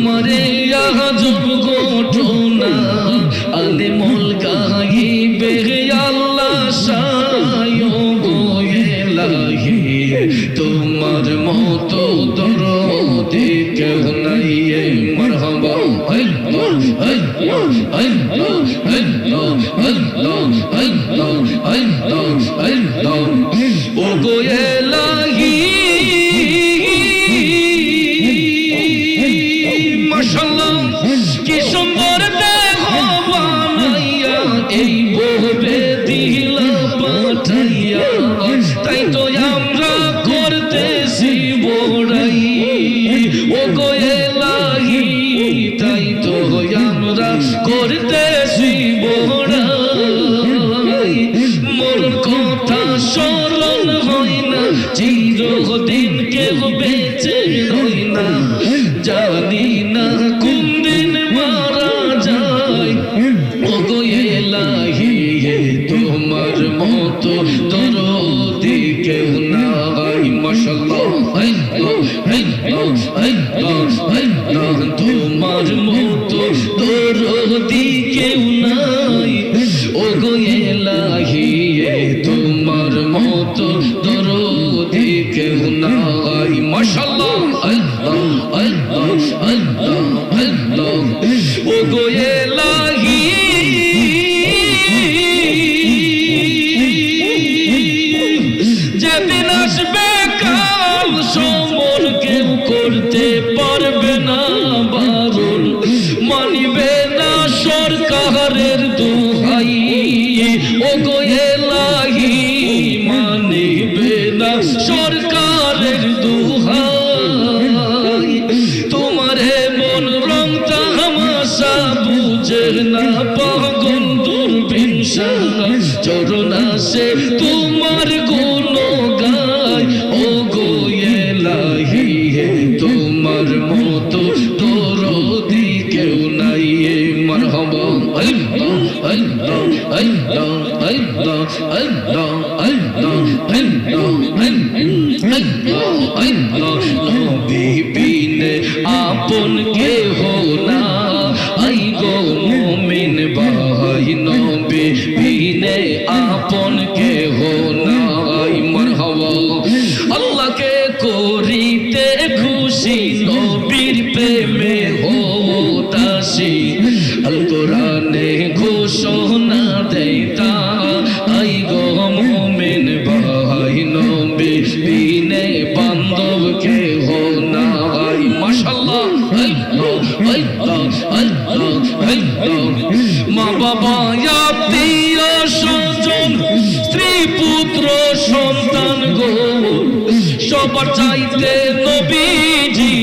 তোমারে আজব ঘটনা আলে মল গাইবে আল্লাহ সায় গোয়েলাহি তোমার মতো পাঠাইয়া তাই তো আমরা করতেছি। তো তোর দিকে নাই মশাল্লাহ তোমার মতো তোর দিকে নাই। ও গো এলাহি তোমার মতো তোর দিকে নাই মশাল্লাহ আল্লাহ আল্লাহ আল্লাহ আল্লাহ ও গো আপন কেহ নাই, মারহাবা। আল্লাহকে করিতে খুশি, নবীর প্রেমে হতাশি। আল কোরআনে ঘোষণা দেতা আই গো মুমিন ভাই, নবী বিনে বান্ধব কে হো নাই। মাশাআল্লাহ, আল্লাহ আল্লাহ আল্লাহ মা বাবা পুত্র সন্তান গো সবার চাইতে নবীজি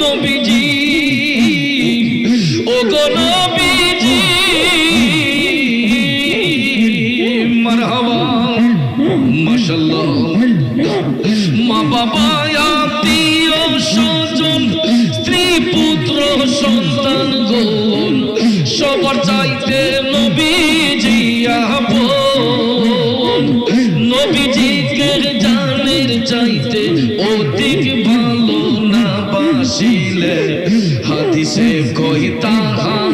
নবীজি। ও গো নবীজি মা বাবা চাইতে অধিক ভালো না বাসিলে হাদিসে কই তাহারি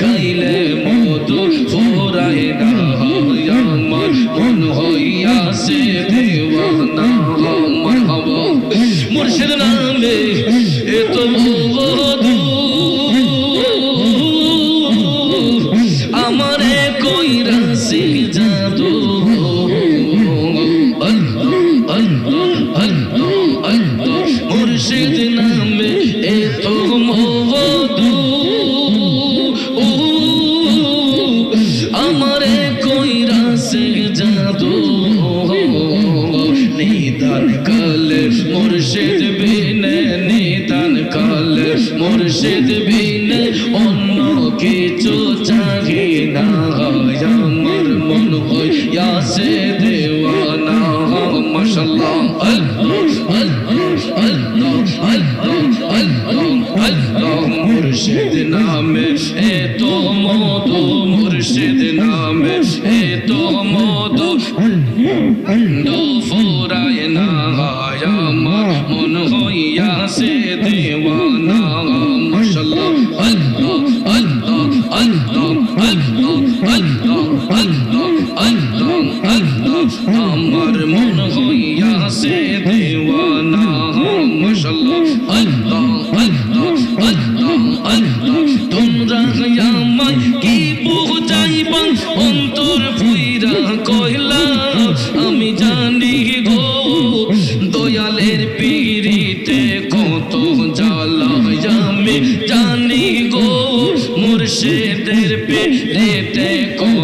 খাইলে মধু ফোরায় আমার। মন হইয়াছে দেওয়ানা আমার হব। মুর্শিদ নামে এত মধু। আমারে কইরাছে জাদু। আল্লাহ আল্লাহ আল্লাহ আল্লাহ মুর্শিদ মুর্শিদ বিনে নিদান কালে, মুর্শিদ বিনে অন্য কিছু চাহি না আমার মন হয় ইয়াসে দেওয়ানা। মাশাল্লাহ আল্লাহ আল্লাহ আল্লাহ আল্লাহ আল্লাহ আল্লাহ, মুর্শিদ নামে এ তো মধু মুর্শিদ سورہ نایا من ہو یا سے دیوانا ماشاءاللہ اللہ اللہ اللہ اللہ اللہ اللہ اللہ اللہ أمر من ہو یا سے دیوانا ماشاءاللہ اللہ اللہ اللہ اللہ تم رہ یا مائی کی بو جائی بن অন্তর পুইরা কহিলা, আমি জানি গো, দয়ালের পিড়িতে কত জ্বালা আমি জানি গো, মুর্শিদের পিড়িতে কত